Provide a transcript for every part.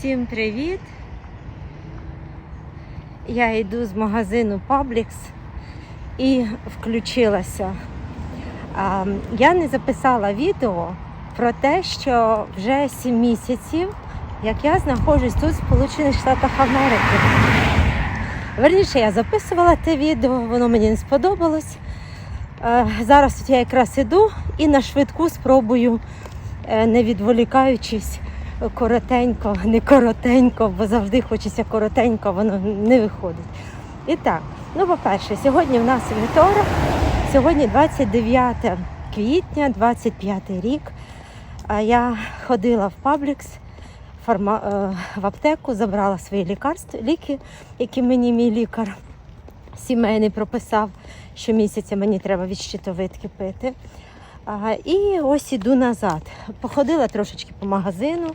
Всім привіт! Я йду з магазину Publix і включилася. Я не записала відео про те, що вже 7 місяців, як я знаходжусь тут, в Сполучених Штатах Америки. Верніше, я записувала те відео, воно мені не сподобалось. Зараз я якраз іду і на швидку спробую, е, не відволікаючись, коротенько, не коротенько, бо завжди хочеться коротенько, воно не виходить. І так, ну по-перше, сьогодні в нас вівторок, сьогодні 29 квітня, 25 рік. А я ходила в Паблікс фарма... е, в аптеку, забрала свої лікарства, ліки, які мені мій лікар сімейний прописав. Щомісяця мені треба від щитовидки пити. І ось іду назад. Походила трошечки по магазину.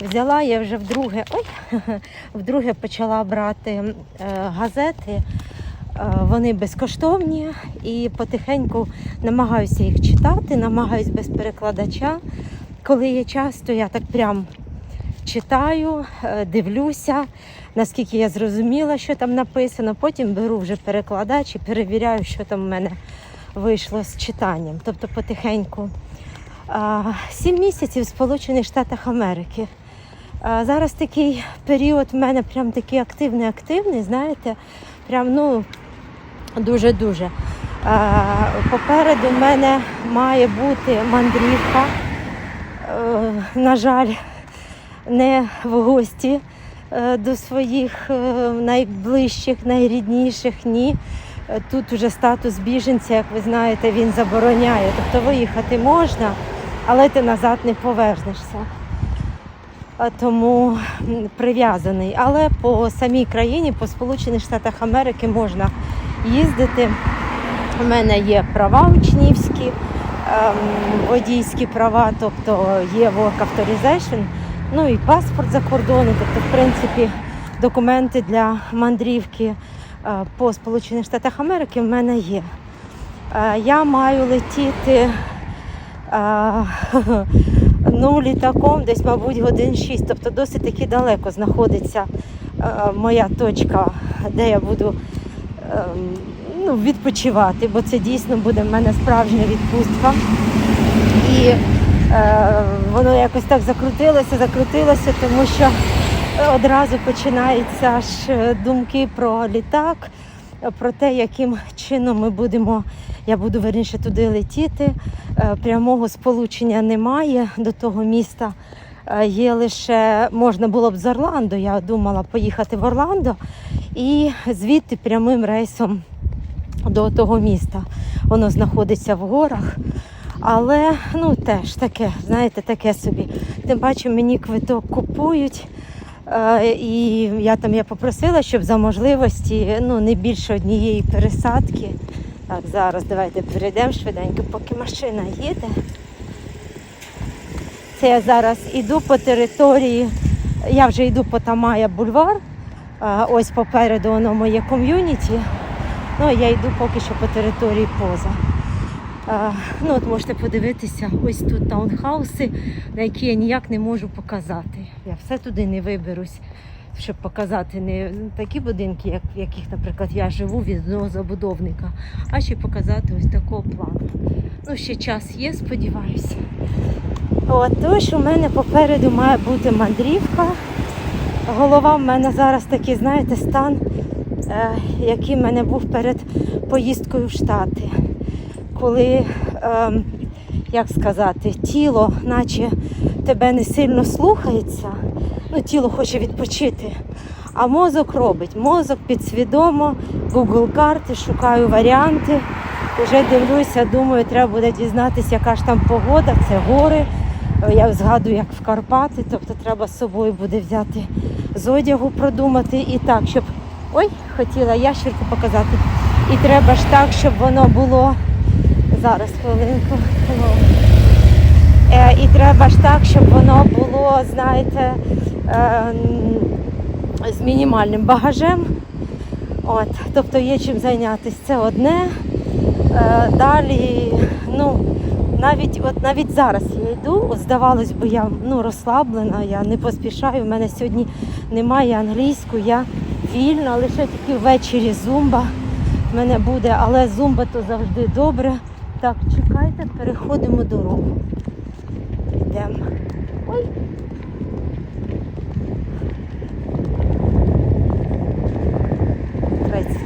Взяла я вже вдруге, ой, вдруге почала брати е, газети. Е, Вони безкоштовні і потихеньку намагаюся їх читати, намагаюся без перекладача. Коли є час, то я так прям читаю, е, дивлюся, наскільки я зрозуміла, що там написано. Потім беру вже перекладач і перевіряю, що там в мене вийшло з читанням. Тобто потихеньку. Сім місяців в Сполучених Штатах Америки. Зараз такий період в мене прям такий активний, активний, знаєте, прям ну дуже-дуже. Попереду в мене має бути мандрівка. Е, На жаль, не в гості е, до своїх е, найближчих, найрідніших, ні. Тут уже статус біженця, як ви знаєте, він забороняє. Тобто виїхати можна, але ти назад не повернешся. Тому прив'язаний. Але по самій країні, по Сполучених Штатах Америки можна їздити. У мене є права учнівські, ем, водійські права, тобто є work authorization, ну і паспорт за кордону, тобто, в принципі, документи для мандрівки по Сполучених Штатах Америки в мене є. Е, Я маю летіти е, ну, літаком десь, мабуть, годин 6, тобто досить таки далеко знаходиться е, моя точка, де я буду ем, ну, відпочивати, бо це дійсно буде в мене справжня відпустка. І е, воно якось так закрутилося, закрутилося, тому що одразу починаються ж е, думки про літак, про те, яким чином ми будемо, я буду верніше туди летіти. Е, Прямого сполучення немає до того міста. Е, Є лише можна було б з Орландо. Я думала поїхати в Орландо і звідти прямим рейсом до того міста. Воно знаходиться в горах. Але ну теж таке, знаєте, таке собі. Тим паче мені квиток купують. Е, і я там я попросила, щоб за можливості ну, не більше однієї пересадки. Так, зараз давайте перейдемо швиденько, поки машина їде. Це я зараз іду по території, я вже йду по Тамая бульвар. Е, Ось попереду воно моє ком'юніті. Ну, я йду поки що по території поза. Е, Ну, от можете подивитися, ось тут таунхауси, на які я ніяк не можу показати. Я все туди не виберусь, щоб показати не такі будинки, як, в яких, наприклад, я живу від одного забудовника, а ще показати ось такого плану. Ну, ще час є, сподіваюся. От, тож у мене попереду має бути мандрівка. Голова в мене зараз такий, знаєте, стан, е, який в мене був перед поїздкою в Штати. Коли, е, як сказати, тіло, наче тебе не сильно слухається, ну, тіло хоче відпочити. А мозок робить. Мозок підсвідомо, Google карти, шукаю варіанти. Уже дивлюся, думаю, треба буде дізнатися, яка ж там погода, це гори. Я згадую, як в Карпати, тобто треба з собою буде взяти з одягу, продумати і так, щоб. Ой, хотіла ящерку показати. І треба ж так, щоб воно було. Зараз хвилинку. Е, і треба ж так, щоб воно було, знаєте, е, з мінімальним багажем. От, тобто є чим зайнятися. Це одне. Е, далі, ну, навіть от навіть зараз я йду, от здавалось би, я ну, розслаблена, я не поспішаю. У мене сьогодні немає англійську, я вільна, лише тільки ввечері зумба в мене буде, але зумба то завжди добре. Так, чекайте, переходимо дорогу. Йдемо. Ой.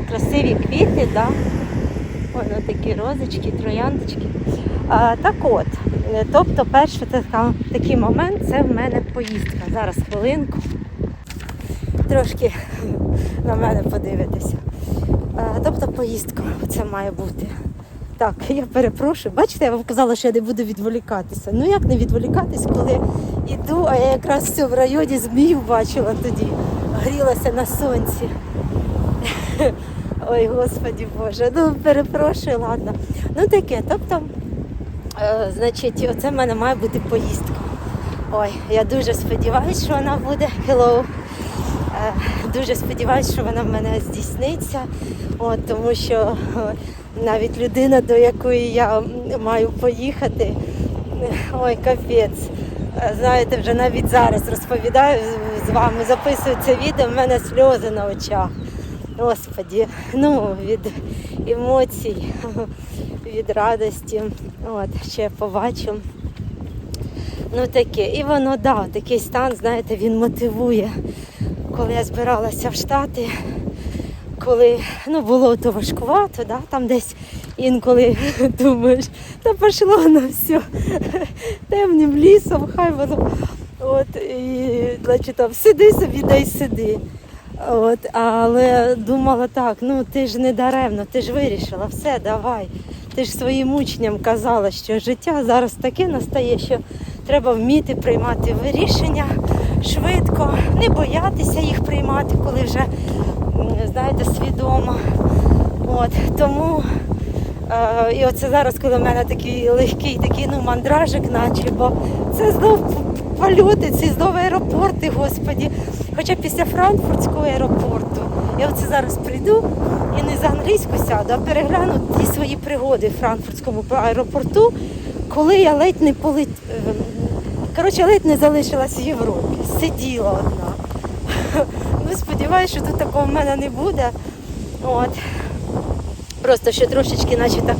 Красиві квіти, да? Воно такі розочки, трояндочки. А, так от, тобто перший така, такий момент це в мене поїздка. Зараз хвилинку. Трошки на мене подивитися. Тобто поїздка це має бути. Так, я перепрошую. Бачите, я вам казала, що я не буду відволікатися. Ну як не відволікатись, коли йду, а я якраз все в районі змію бачила тоді. Грілася на сонці. Ой, господі Боже, ну перепрошую, ладно. Ну таке, тобто, е, значить, оце в мене має бути поїздка. Ой, я дуже сподіваюся, що вона буде. Hello. Е, Дуже сподіваюся, що вона в мене здійсниться, От, тому що е, навіть людина, до якої я маю поїхати, ой, капець. Знаєте, вже навіть зараз розповідаю з вами, записую це відео, в мене сльози на очах. Господі, ну від емоцій, від радості. От, ще побачу. Ну таке. І воно, да, такий стан, знаєте, він мотивує. Коли я збиралася в Штати, коли ну, було то важкувато, да, там десь інколи думаєш, та пішло на все темним лісом, хай воно. От, і, значить, там, сиди собі, дай сиди. От, але думала так, ну ти ж не даремно, ти ж вирішила, все, давай. Ти ж своїм учням казала, що життя зараз таке настає, що треба вміти приймати вирішення швидко, не боятися їх приймати, коли вже знаєте, свідомо. От, тому е, і оце зараз, коли в мене такий легкий такий ну, мандражик, наче, бо це знов польоти, ці знову аеропорти, господі. Хоча після Франкфуртського аеропорту я оце зараз прийду і не за англійську сяду, а перегляну ті свої пригоди в Франкфуртському аеропорту, коли я ледь не полет... ем, Коротше, ледь не залишилась в Європі. Сиділа одна. Ну, сподіваюся, що тут такого в мене не буде. От. Просто ще трошечки, наче так,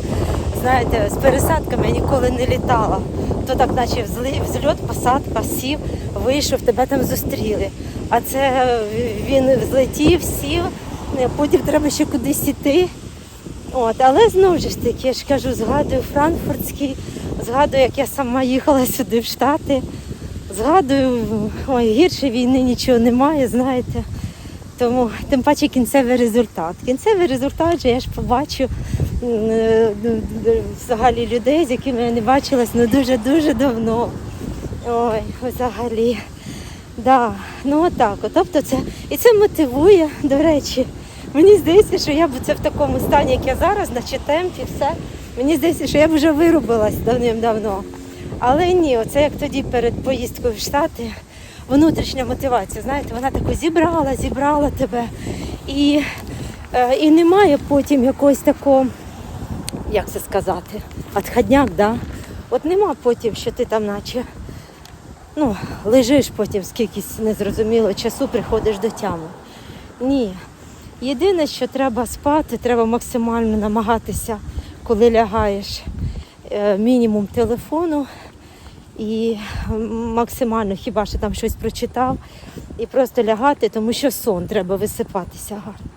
знаєте, з пересадками я ніколи не літала. То так, наче взли- взльот, посадка, сів, вийшов, тебе там зустріли. А це він взлетів, сів, потім треба ще кудись іти. От, але знову ж таки, я ж кажу, згадую Франкфуртський, згадую, як я сама їхала сюди в Штати. Згадую, ой, гірше війни нічого немає, знаєте. Тому тим паче кінцевий результат. Кінцевий результат же я ж побачу е, взагалі людей, з якими я не бачилась ну дуже-дуже давно. Ой, взагалі. Да, ну отак. Тобто це і це мотивує, до речі. Мені здається, що я б це в такому стані, як я зараз, наче темпі, все. Мені здається, що я б вже вирубилась давним-давно. Але ні, оце як тоді перед поїздкою в Штати, внутрішня мотивація, знаєте, вона таку зібрала, зібрала тебе. І, е, і немає потім якогось такого, як це сказати, отходняк, да? От нема потім, що ти там наче ну, лежиш потім скількись незрозуміло часу, приходиш до тями. Ні. Єдине, що треба спати, треба максимально намагатися, коли лягаєш, е, мінімум телефону і максимально хіба що там щось прочитав, і просто лягати, тому що сон треба висипатися гарно.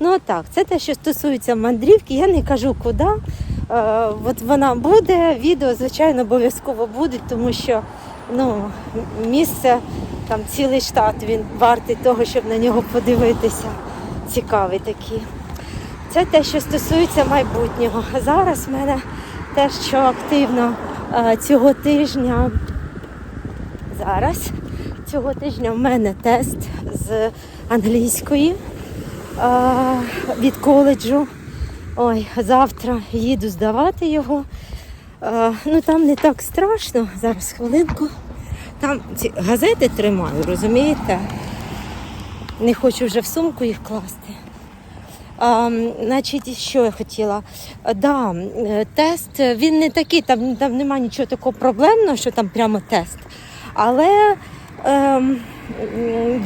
Ну так, це те, що стосується мандрівки. Я не кажу куди. Е, от вона буде, відео, звичайно, обов'язково будуть, тому що ну, місце, там цілий штат, він вартий того, щоб на нього подивитися. Цікавий такий. Це те, що стосується майбутнього. Зараз в мене те, що активно цього тижня. Зараз цього тижня в мене тест з англійської від коледжу. Ой, завтра їду здавати його. Ну там не так страшно. Зараз хвилинку. Там ці газети тримаю, розумієте? Не хочу вже в сумку їх класти. Значить, що я хотіла? А, Да, е, тест е, він не такий, там, там немає нічого такого проблемного, що там прямо тест. Але ем,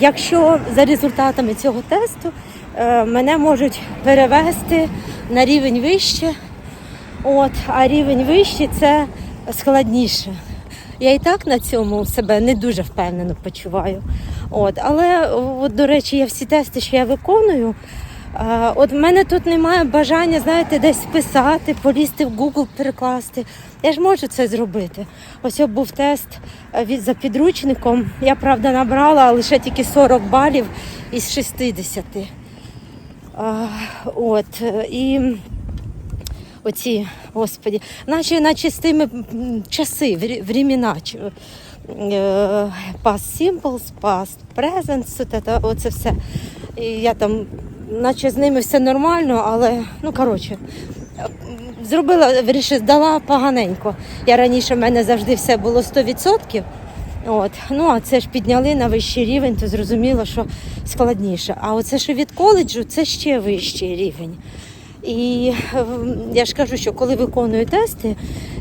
якщо за результатами цього тесту е, мене можуть перевести на рівень вище, от, а рівень вище це складніше. Я і так на цьому себе не дуже впевнено почуваю. От, але, от, до речі, я всі тести, що я виконую. От в мене тут немає бажання, знаєте, десь писати, полізти в Google, перекласти. Я ж можу це зробити. Ось був тест е, від за підручником. Я правда набрала лише тільки 40 балів із 60. А, От е, і оці, господі, наче, наче з тими часи, времена. е, Past simple, past present, це, оце все. І я там, наче з ними все нормально, але ну коротше. Зробила, вирішив, здала поганенько. Я раніше в мене завжди все було 100%. От. Ну, а це ж підняли на вищий рівень, то зрозуміло, що складніше. А оце що від коледжу, це ще вищий рівень. І ем, я ж кажу, що коли виконую тести,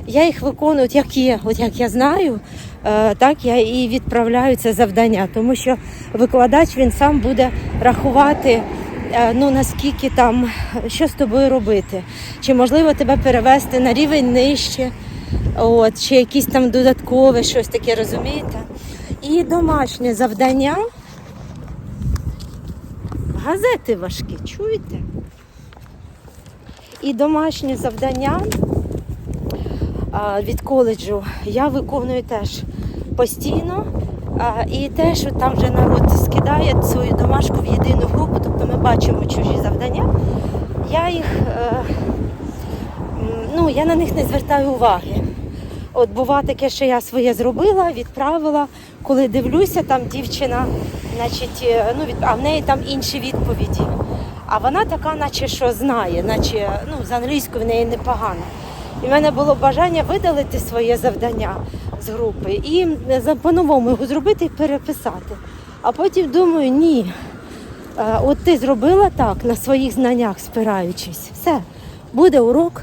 я їх виконую от як є, от як я знаю, е, так я і відправляю це завдання, тому що викладач він сам буде рахувати. Е, Ну наскільки там що з тобою робити? Чи можливо тебе перевести на рівень нижче, от, чи якісь там додаткове щось таке, розумієте? І домашнє завдання. Газети важкі, чуєте? І домашнє завдання від коледжу я виконую теж постійно. А, і от там вже народ скидає свою домашку в єдину групу, тобто ми бачимо чужі завдання. Я їх, е, ну, я на них не звертаю уваги. От бува таке, що я своє зробила, відправила. Коли дивлюся, там дівчина, значить, е, ну, від... а в неї там інші відповіді. А вона така, наче що знає, наче ну, з англійською в неї непогано. І в мене було бажання видалити своє завдання з групи і по-новому його зробити і переписати. А потім думаю, ні. Е, От ти зробила так на своїх знаннях, спираючись. Все, буде урок,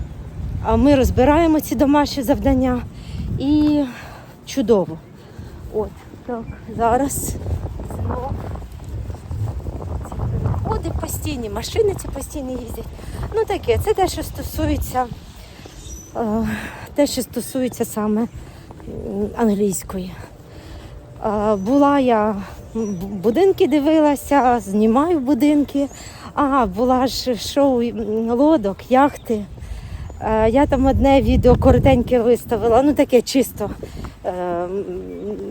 а ми розбираємо ці домашні завдання і чудово. От, так, зараз знов переходи постійні, машини ці постійно їздять. Ну таке, це те, що стосується, е, те, що стосується саме англійської. Була я будинки дивилася, знімаю будинки. Ага, була ж шоу лодок, яхти. Е, Я там одне відео коротеньке виставила, ну таке чисто е,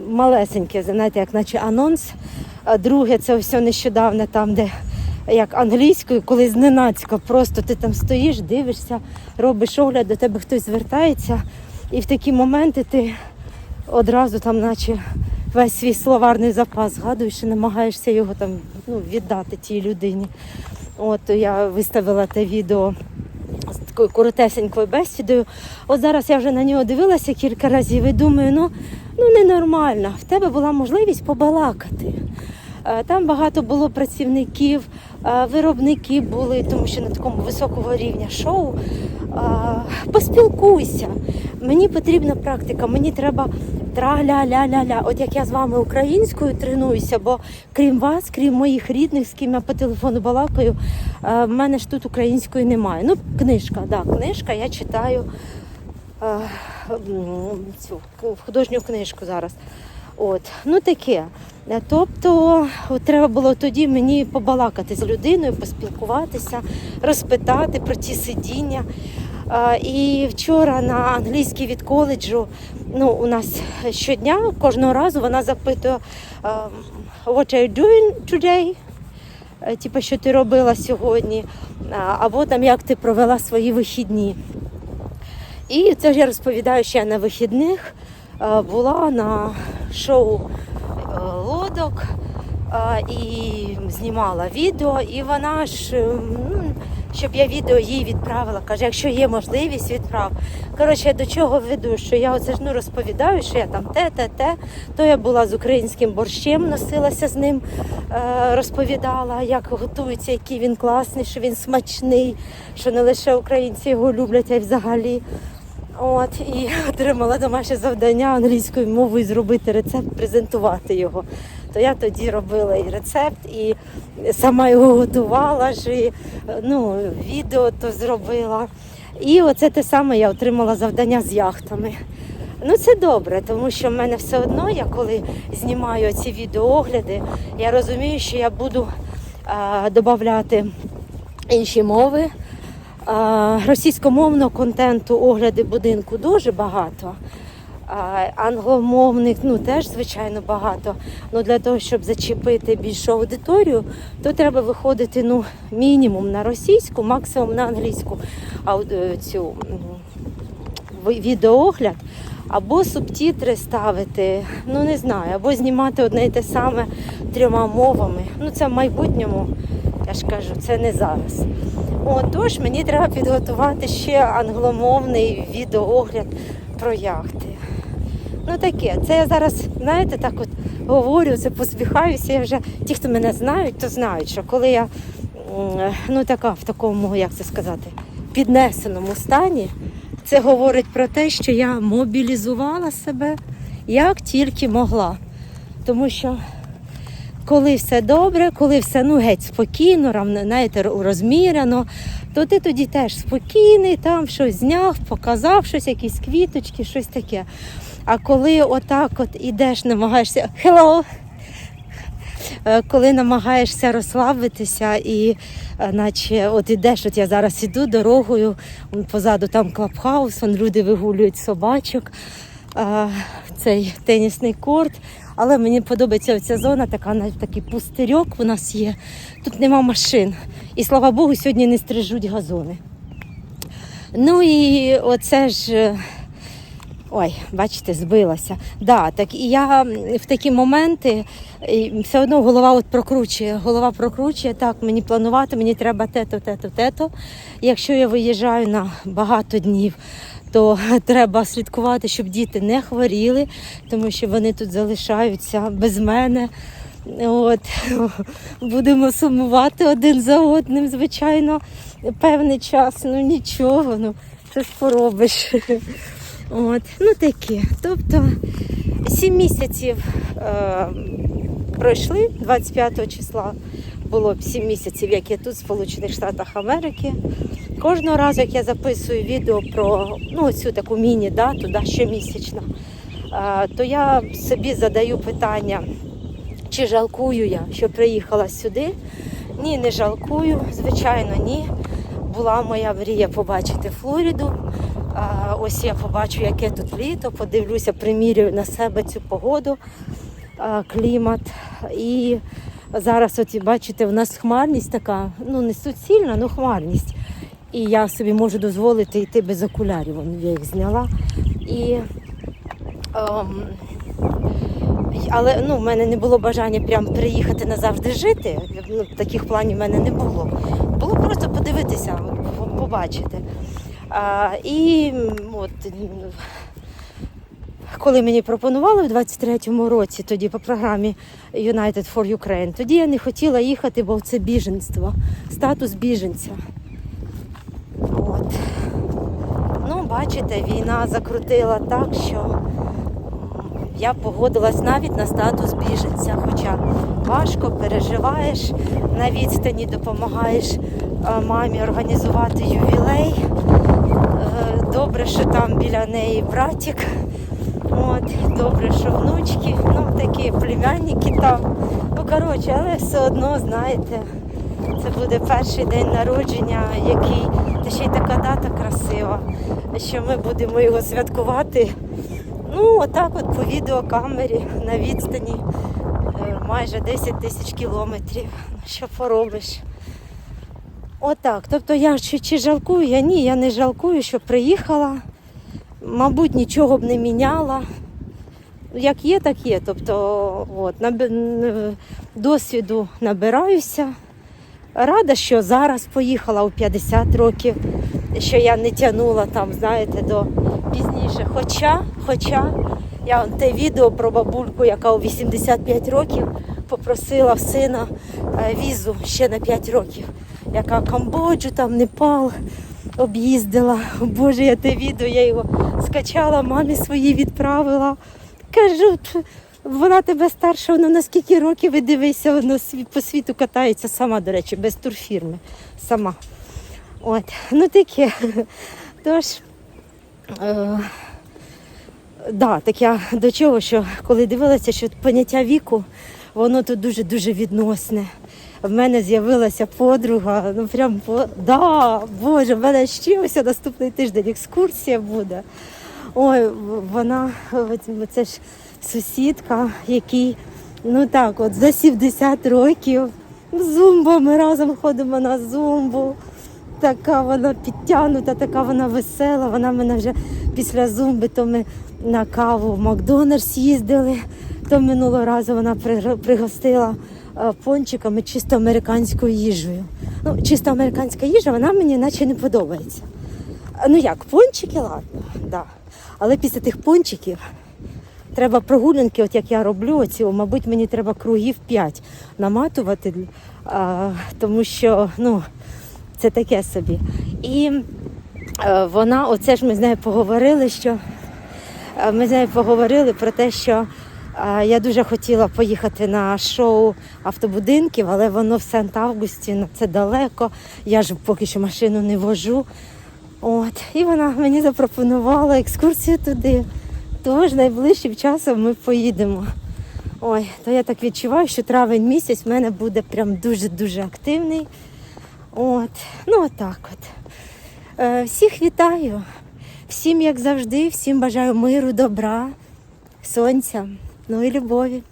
малесеньке, знаєте, як наче анонс. А друге, це все нещодавно там, де як англійською, коли зненацька, просто ти там стоїш, дивишся, робиш огляд, до тебе хтось звертається, і в такі моменти ти одразу там, наче весь свій словарний запас згадуєш і намагаєшся його там ну, віддати тій людині. От я виставила те відео з такою коротесенькою бесідою. От зараз я вже на нього дивилася кілька разів і думаю, ну, ну ненормально. В тебе була можливість побалакати. Е, Там багато було працівників, е, виробники були, тому що на такому високого рівня шоу. Поспілкуйся. Мені потрібна практика, мені треба тра-ля-ля-ля-ля. От як я з вами українською тренуюся, бо крім вас, крім моїх рідних, з ким я по телефону балакаю, е, в мене ж тут української немає. Ну, книжка, да, книжка, я читаю е, цю художню книжку зараз. От, ну таке. Е, Тобто треба було тоді мені побалакати з людиною, поспілкуватися, розпитати про ті сидіння. Е, І вчора на англійській від коледжу, ну, у нас щодня, кожного разу вона запитує е, What are you doing today? Е, Типу, що ти робила сьогодні, або там як ти провела свої вихідні. І це ж я розповідаю, що я на вихідних була на шоу е, лодок е, і знімала відео, і вона ж е, ну, щоб я відео їй відправила. Каже, якщо є можливість, відправ. Коротше, до чого веду, що я оце ж ну розповідаю, що я там те, те, те. То я була з українським борщем, носилася з ним, розповідала, як готується, який він класний, що він смачний, що не лише українці його люблять, а й взагалі. От і отримала домашнє завдання англійською мовою зробити рецепт, презентувати його. То я тоді робила і рецепт, і сама його готувала і, ну, відео то зробила. І оце те саме я отримала завдання з яхтами. Ну це добре, тому що в мене все одно, я коли знімаю ці відеоогляди, я розумію, що я буду а, додати інші мови. Російськомовного контенту, огляди будинку дуже багато. Англомовних ну теж звичайно багато. Ну для того, щоб зачепити більшу аудиторію, то треба виходити ну мінімум на російську, максимум на англійську е, цю відеоогляд. Або субтітри ставити, ну не знаю, або знімати одне і те саме трьома мовами. Ну це в майбутньому, я ж кажу, це не зараз. Отож, мені треба підготувати ще англомовний відеоогляд про яхти. Ну таке, це я зараз, знаєте, так от говорю, це посміхаюся. Я вже ті, хто мене знають, то знають, що коли я ну така в такому, як це сказати, піднесеному стані, це говорить про те, що я мобілізувала себе як тільки могла. Тому що коли все добре, коли все ну геть спокійно, равно, знаєте, розміряно, то ти тоді теж спокійний, там щось зняв, показав щось, якісь квіточки, щось таке. А коли отак от ідеш, намагаєшся hello, коли намагаєшся розслабитися і е, наче от ідеш, от я зараз іду дорогою, позаду там клабхаус, вон люди вигулюють собачок, е, цей тенісний корт. Але мені подобається оця зона, така навіть такий пустирьок у нас є. Тут нема машин. І слава Богу, сьогодні не стрижуть газони. Ну і оце ж. Ой, бачите, збилася. Да, так і я в такі моменти і все одно голова от прокручує. Голова прокручує, так, мені планувати, мені треба те-то, те-то, те-то. Якщо я виїжджаю на багато днів, то треба слідкувати, щоб діти не хворіли, тому що вони тут залишаються без мене. От, будемо сумувати один за одним, звичайно, певний час. Ну нічого, ну що ж поробиш. От, ну таке. Тобто сім місяців е, пройшли 25 числа. Було б 7 місяців, як я тут, в Сполучених Штатах Америки. Кожного разу, як я записую відео про ну, цю таку міні-дату, да, щомісячно, е, то я собі задаю питання, чи жалкую я, що приїхала сюди. Ні, не жалкую, звичайно, ні. Була моя мрія побачити Флориду. Ось я побачу, яке тут літо, подивлюся, примірюю на себе цю погоду, клімат. І зараз, от бачите, у нас хмарність така, ну не суцільна, але хмарність. І я собі можу дозволити йти без окулярів. Я їх зняла. І, ем, але ну, в мене не було бажання прям приїхати назавжди жити. Ну, таких планів в мене не було. Було просто подивитися, побачити. А, і от, коли мені пропонували в 23-му році, тоді по програмі United for Ukraine, тоді я не хотіла їхати, бо це біженство, статус біженця. От. Ну, бачите, війна закрутила так, що я погодилась навіть на статус біженця. Хоча важко переживаєш, на відстані допомагаєш е, мамі організувати ювілей. Добре, що там біля неї братик. От, добре, що внучки, ну такі племянники там. Ну, коротше, але все одно, знаєте, це буде перший день народження, який, та ще й така дата красива, що ми будемо його святкувати. Ну, отак от по відеокамері на відстані е, майже 10 тисяч кілометрів. Що поробиш? Отак. Тобто я чи, чи жалкую? Я ні, я не жалкую, що приїхала. Мабуть, нічого б не міняла. Як є, так є. Тобто, от, наби- н- досвіду набираюся, рада, що зараз поїхала у 50 років, що я не тягнула там, знаєте, до пізніше. Хоча, хоча я те відео про бабульку, яка у 85 років попросила сина е, візу ще на 5 років, яка Камбоджу, там Непал об'їздила. Боже, я те відео, я його скачала, мамі своїй відправила. Кажу, вона тебе старша, вона на скільки років і дивися, вона по світу катається сама, до речі, без турфірми. Сама. От, ну таке. Тож, е, да, так я до чого, що коли дивилася, що поняття віку, воно тут дуже-дуже відносне. В мене з'явилася подруга, ну прям по... да, Боже, в мене ще ось наступний тиждень екскурсія буде. Ой, вона, це ж сусідка, який, ну так, от за 70 років зумба, ми разом ходимо на зумбу. Така вона підтягнута, така вона весела. Вона мене вже після зумби, то ми на каву в Макдональдс їздили, то минулого разу вона при- пригостила пончиками чисто американською їжею. Ну, чисто американська їжа, вона мені наче не подобається. Ну як, пончики, ладно, да. Але після тих пончиків треба прогулянки, от як я роблю, оці, мабуть, мені треба кругів 5 наматувати, а, тому що ну, це таке собі. І е, вона, оце ж ми з нею поговорили, що е, ми з нею поговорили про те, що е, я дуже хотіла поїхати на шоу автобудинків, але воно в Сант-Августі, це далеко. Я ж поки що машину не вожу. От, і вона мені запропонувала екскурсію туди. Тож найближчим часом ми поїдемо. Ой, то я так відчуваю, що травень місяць в мене буде прям дуже-дуже активний. От, ну отак от. Е, всіх вітаю. Всім, як завжди, всім бажаю миру, добра, сонця, ну і любові.